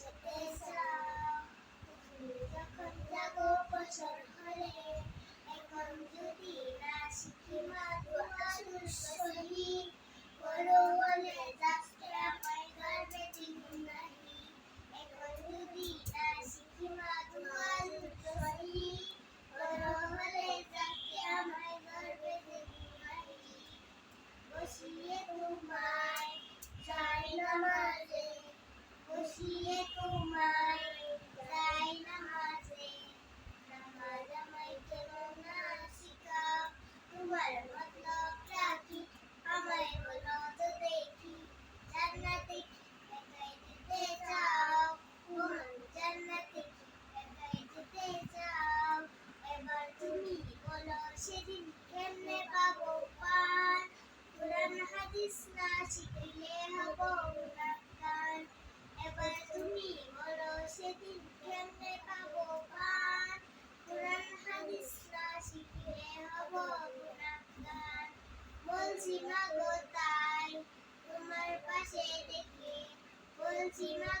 Yes. না শিখিলে হব বলছি মাগো তাই তোমার পাশে দেখে বলছি মাগো